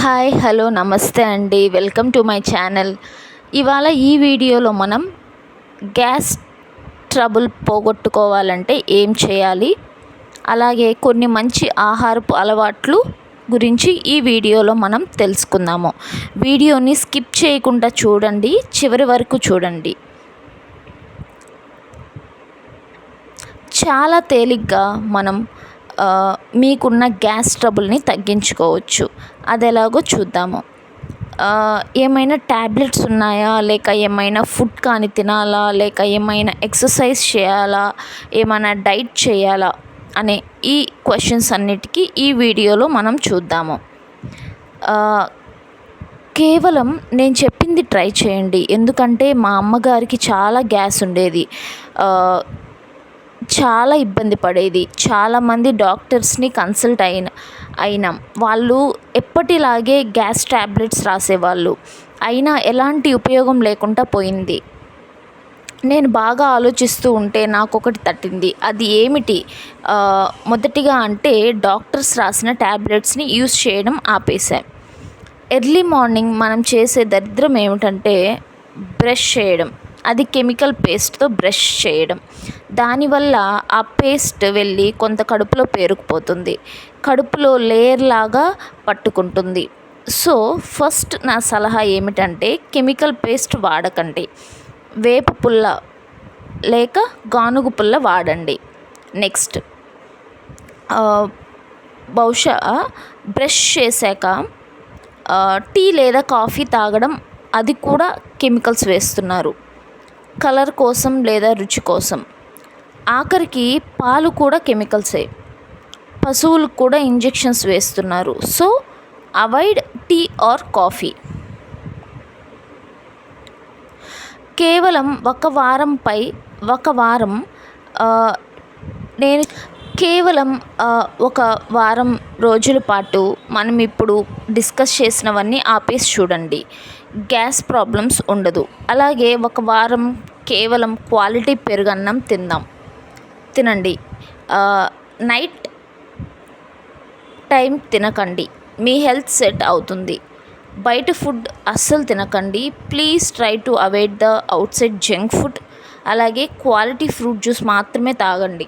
Hi hello నమస్తే అండి. Welcome to my channel. ఇవాళ ఈ వీడియోలో మనం గ్యాస్ ట్రబుల్ పోగొట్టుకోవాలంటే ఏం చేయాలి? అలాగే కొన్ని మంచి ఆహారపు అలవాట్లు గురించి ఈ వీడియోలో మనం తెలుసుకుందాము. వీడియోని స్కిప్ చేయకుండా చూడండి. చివరి వరకు చూడండి. చాలా తేలిగ్గా మనం మీకున్న గ్యాస్ ట్రబుల్ని తగ్గించుకోవచ్చు. అది ఎలాగో చూద్దాము ఏమైనా ట్యాబ్లెట్స్ ఉన్నాయా? లేక ఏమైనా ఫుడ్ కానీ తినాలా? లేక ఏమైనా ఎక్సర్సైజ్ చేయాలా? ఏమైనా డైట్ చేయాలా? అనే ఈ క్వశ్చన్స్ అన్నిటికీ ఈ వీడియోలో మనం చూద్దాము. కేవలం నేను చెప్పింది ట్రై చేయండి. ఎందుకంటే మా అమ్మగారికి చాలా గ్యాస్ ఉండేది. చాలా ఇబ్బంది పడేది. చాలామంది డాక్టర్స్ని కన్సల్ట్ అయిన అయినాం. వాళ్ళు ఎప్పటిలాగే గ్యాస్ ట్యాబ్లెట్స్ రాసేవాళ్ళు. అయినా ఎలాంటి ఉపయోగం లేకుండా పోయింది. నేను బాగా ఆలోచిస్తూ ఉంటే నాకు ఒకటి తట్టింది. అది ఏమిటి? మొదటిగా అంటే డాక్టర్స్ రాసిన ట్యాబ్లెట్స్ని యూస్ చేయడం ఆపేశాం. ఎర్లీ మార్నింగ్ మనం చేసే దరిద్రం ఏమిటంటే బ్రష్ చేయడం. అది కెమికల్ పేస్ట్తో బ్రష్ చేయడం. దానివల్ల ఆ పేస్ట్ వెళ్ళి కొంత కడుపులో పేరుకుపోతుంది. కడుపులో లేయర్ లాగా పట్టుకుంటుంది. సో ఫస్ట్ నా సలహా ఏమిటంటే కెమికల్ పేస్ట్ వాడకండి. వేప పుల్ల లేక గానుగు పుల్ల వాడండి. నెక్స్ట్ బహుశా బ్రష్ చేశాక టీ లేదా కాఫీ తాగడం అది కూడా కెమికల్స్ వేస్తున్నారు. కలర్ కోసం లేదా రుచి కోసం. ఆఖరికి పాలు కూడా కెమికల్సే. పశువులకు కూడా ఇంజెక్షన్స్ వేస్తున్నారు. So avoid tea or coffee. కేవలం ఒక వారంపై ఒక వారం నేను కేవలం ఒక వారం రోజుల పాటు మనం ఇప్పుడు డిస్కస్ చేసినవన్నీ ఆపేసి చూడండి. గ్యాస్ ప్రాబ్లమ్స్ ఉండదు. అలాగే ఒక వారం కేవలం క్వాలిటీ పెరుగన్నం తిందాం. తినండి. నైట్ టైం తినకండి. మీ హెల్త్ సెట్ అవుతుంది. బయట ఫుడ్ అస్సలు తినకండి. Please try to avoid the outside junk food. అలాగే క్వాలిటీ ఫ్రూట్ జ్యూస్ మాత్రమే తాగండి.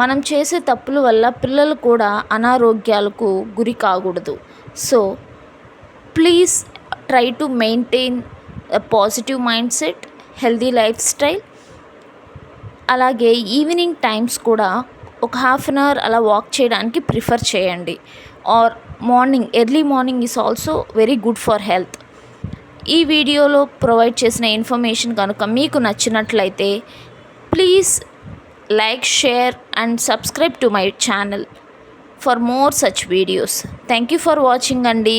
మనం చేసే తప్పుల వల్ల పిల్లలు కూడా అనారోగ్యాలకు గురి కాకూడదు. So please try to maintain positive mindset healthy lifestyle అలాగే ఈవినింగ్ టైమ్స్ కూడా ఒక హాఫ్ అన్ అవర్ అలా వాక్ చేయడానికి ప్రిఫర్ చేయండి. Or morning early morning is also very good for health ఈ వీడియోలో ప్రొవైడ్ చేసిన ఇన్ఫర్మేషన్ కనుక మీకు నచ్చినట్లయితే please like share and subscribe to my channel for more such videos thank you for watching అండి.